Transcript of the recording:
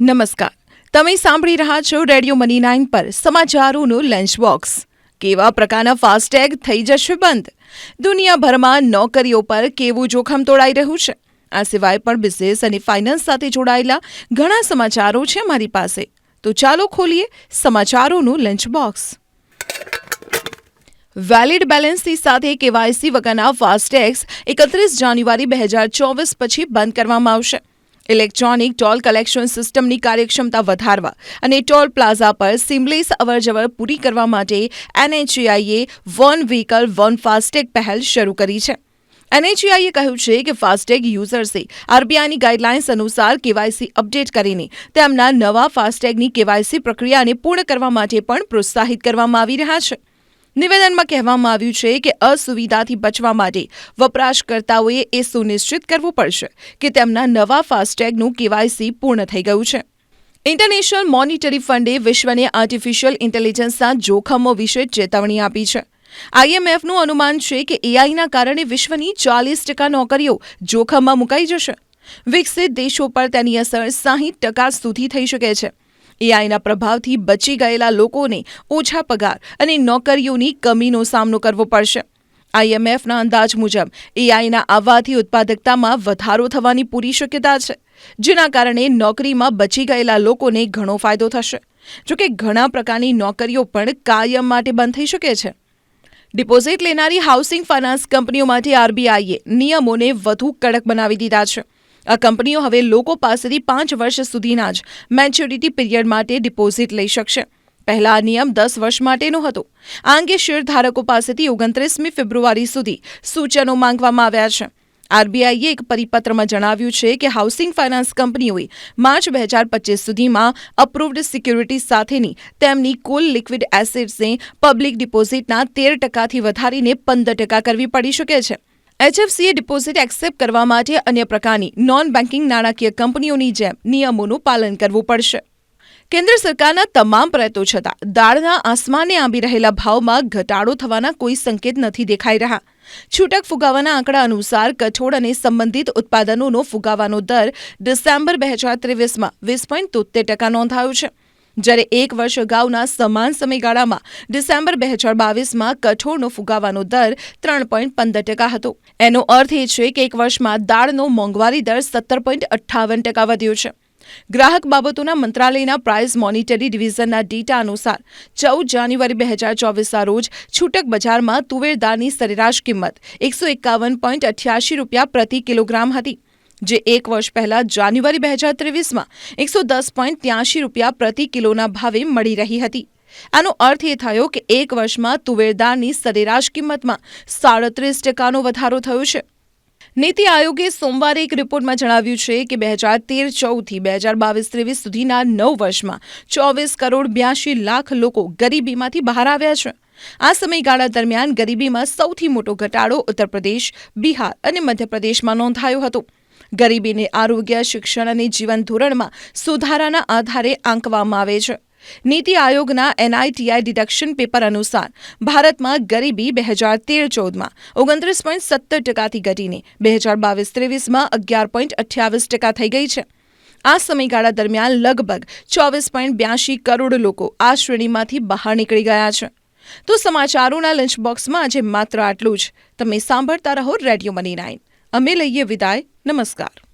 નમસ્કાર. તમે સાંભળી રહ્યા છો રેડિયો મની નાઇન પર સમાચારોનું લંચ બોક્સ. કેવા પ્રકારના ફાસ્ટેગ થઈ જશે બંધ? દુનિયાભરમાં નોકરીઓ પર કેવું જોખમ તોડાઈ રહ્યું છે? આ સિવાય પણ બિઝનેસ અને ફાઇનાન્સ સાથે જોડાયેલા ઘણા સમાચારો છે મારી પાસે. તો ચાલો ખોલીએ સમાચારોનું લંચ બોક્સ. વેલિડ બેલેન્સની સાથે કેવાયસી વગરના ફાસ્ટેગ્સ એકત્રીસ જાન્યુઆરી બે હજાર ચોવીસ પછી બંધ કરવામાં આવશે. ઇલેક્ટ્રોનિક ટોલ કલેક્શન સિસ્ટમની કાર્યક્ષમતા વધારવા અને ટોલ પ્લાઝા પર સિમલેસ અવરજવર પૂરી કરવા માટે એનએચએઆઈએ વન વ્હીકલ, વન ફાસ્ટેગ પહેલ શરૂ કરી છે. એનએચએઆઈએ કહ્યું છે કે ફાસ્ટેગ યુઝર્સે આરબીઆઈની ગાઈડલાઇન્સ અનુસાર કેવાયસી અપડેટ કરીને તેમના નવા ફાસ્ટેગની કેવાયસી પ્રક્રિયાને પૂર્ણ કરવા માટે પણ પ્રોત્સાહિત કરવામાં આવી રહ્યા છે. નિવેદનમાં કહેવામાં આવ્યું છે કે અસુવિધાથી બચવા માટે વપરાશકર્તાઓએ એ સુનિશ્ચિત કરવું પડશે કે તેમના નવા ફાસ્ટેગનું કેવાયસી પૂર્ણ થઈ ગયું છે. ઇન્ટરનેશનલ મોનિટરી ફંડે વિશ્વને આર્ટિફિશિયલ ઇન્ટેલિજન્સના જોખમો વિશે ચેતવણી આપી છે. આઈએમએફનું અનુમાન છે કે એઆઈના કારણે વિશ્વની ચાલીસ ટકા નોકરીઓ જોખમમાં મુકાઈ જશે. વિકસિત દેશો પર તેની અસર સાહીઠ ટકા સુધી થઈ શકે છે. એઆઈના પ્રભાવથી બચી ગયેલા લોકોને ઓછા પગાર અને નોકરીઓની કમીનો સામનો કરવો પડશે. આઈએમએફના અંદાજ મુજબ, એઆઈના આવવાથી ઉત્પાદકતામાં વધારો થવાની પૂરી શક્યતા છે, જેના કારણે નોકરીમાં બચી ગયેલા લોકોને ઘણો ફાયદો થશે. જોકે ઘણા પ્રકારની નોકરીઓ પણ કાયમ માટે બંધ થઈ શકે છે. ડિપોઝિટ લેનારી હાઉસિંગ ફાઇનાન્સ કંપનીઓ માટે આરબીઆઈએ નિયમોને વધુ કડક બનાવી દીધા છે. આ કંપનીઓ હવે લોકો પાસેથી પાંચ વર્ષ સુધીના જ મેચ્યોરિટી પીરિયડ માટે ડિપોઝિટ લઈ શકશે. પહેલા આ નિયમ દસ વર્ષ માટેનો હતો. આ અંગે શેરધારકો પાસેથી ઓગણત્રીસમી ફેબ્રુઆરી સુધી સૂચનો માંગવામાં આવ્યા છે. આરબીઆઈએ એક પરિપત્રમાં જણાવ્યું છે કે હાઉસિંગ ફાઇનાન્સ કંપનીઓએ માર્ચ બે હજાર પચીસ સુધીમાં અપ્રુવ્ડ સિક્યુરિટી સાથેની તેમની કુલ લિક્વિડ એસેટ્સને પબ્લિક ડિપોઝિટના તેર ટકાથી વધારીને પંદર ટકા કરવી પડી શકે છે. એચએફસીએ ડિપોઝિટ એક્સેપ્ટ કરવા માટે અન્ય પ્રકારની નોન બેન્કિંગ નાણાકીય કંપનીઓની જેમ નિયમોનું પાલન કરવું પડશે. કેન્દ્ર સરકારના તમામ પ્રયત્નો છતાં દાળના આસમાને આંબી રહેલા ભાવમાં ઘટાડો થવાના કોઈ સંકેત નથી દેખાઈ રહ્યા. છૂટક ફુગાવાના આંકડા અનુસાર કઠોળ અને સંબંધિત ઉત્પાદનોનો ફુગાવાનો દર ડિસેમ્બર બે હજાર ત્રેવીસમાં વીસ પોઈન્ટ તોતેર ટકા નોંધાયો છે. જ્યારે એક વર્ષ અગાઉના સમાન સમયગાળામાં ડિસેમ્બર બે હજાર બાવીસમાં કઠોળનો ફુગાવાનો દર ત્રણ પોઈન્ટ પંદર ટકા હતો. એનો અર્થ એ છે કે એક વર્ષમાં દાળનો મોંઘવારી દર સત્તર પોઈન્ટ અઠ્ઠાવન ટકા વધ્યો છે. ગ્રાહક બાબતોના મંત્રાલયના પ્રાઇસ મોનિટરી ડિવિઝનના ડેટા અનુસાર ચૌદ જાન્યુઆરી બે હજાર ચોવીસના રોજ છૂટક બજારમાં તુવેર દાળની સરેરાશ કિંમત એકસો એકાવન પોઈન્ટ અઠ્યાસી રૂપિયા પ્રતિ કિલોગ્રામ હતી. જે એક વર્ષ પહેલા જાન્યુઆરી બે હજાર ત્રેવીસમાં એકસો દસ પોઈન્ટ ત્યાંશી રૂપિયા પ્રતિ કિલોના ભાવે મળી રહી હતી. આનો અર્થ એ થયો કે એક વર્ષમાં તુવેરદારની સરેરાશ કિંમતમાં સાડત્રીસ ટકાનો વધારો થયો છે. નીતિ આયોગે સોમવારે એક રિપોર્ટમાં જણાવ્યું છે કે બે હજાર તેર ચૌદથી બે હજાર બાવીસ ત્રેવીસ સુધીના નવ વર્ષમાં ચોવીસ કરોડ બ્યાસી લાખ લોકો ગરીબીમાંથી બહાર આવ્યા છે. આ સમયગાળા દરમિયાન ગરીબીમાં સૌથી મોટો ઘટાડો ઉત્તર પ્રદેશ બિહાર અને મધ્યપ્રદેશમાં નોંધાયો હતો. ગરીબીને આરોગ્ય, શિક્ષણ અને જીવન ધોરણમાં સુધારાના આધારે આંકવામાં આવે છે. નીતિ આયોગના એનઆઈટીઆઈ ડિડક્શન પેપર અનુસાર, ભારતમાં ગરીબી બે હજાર તેર ચૌદમાં ઓગણત્રીસ પોઈન્ટ સત્તર ટકાથી ઘટીને બે હજાર બાવીસ ત્રેવીસમાં અગિયાર પોઈન્ટ અઠ્યાવીસ ટકા થઈ ગઈ છે. આ સમયગાળા દરમિયાન લગભગ ચોવીસ પોઈન્ટ બ્યાસી કરોડ લોકો આ શ્રેણીમાંથી બહાર નીકળી ગયા છે. તો સમાચારોના લંચ બોક્સમાં આજે માત્ર આટલું જ. તમે સાંભળતા રહો રેડિયો મની નાઇન. અમે લઈએ વિદાય. નમસ્કાર.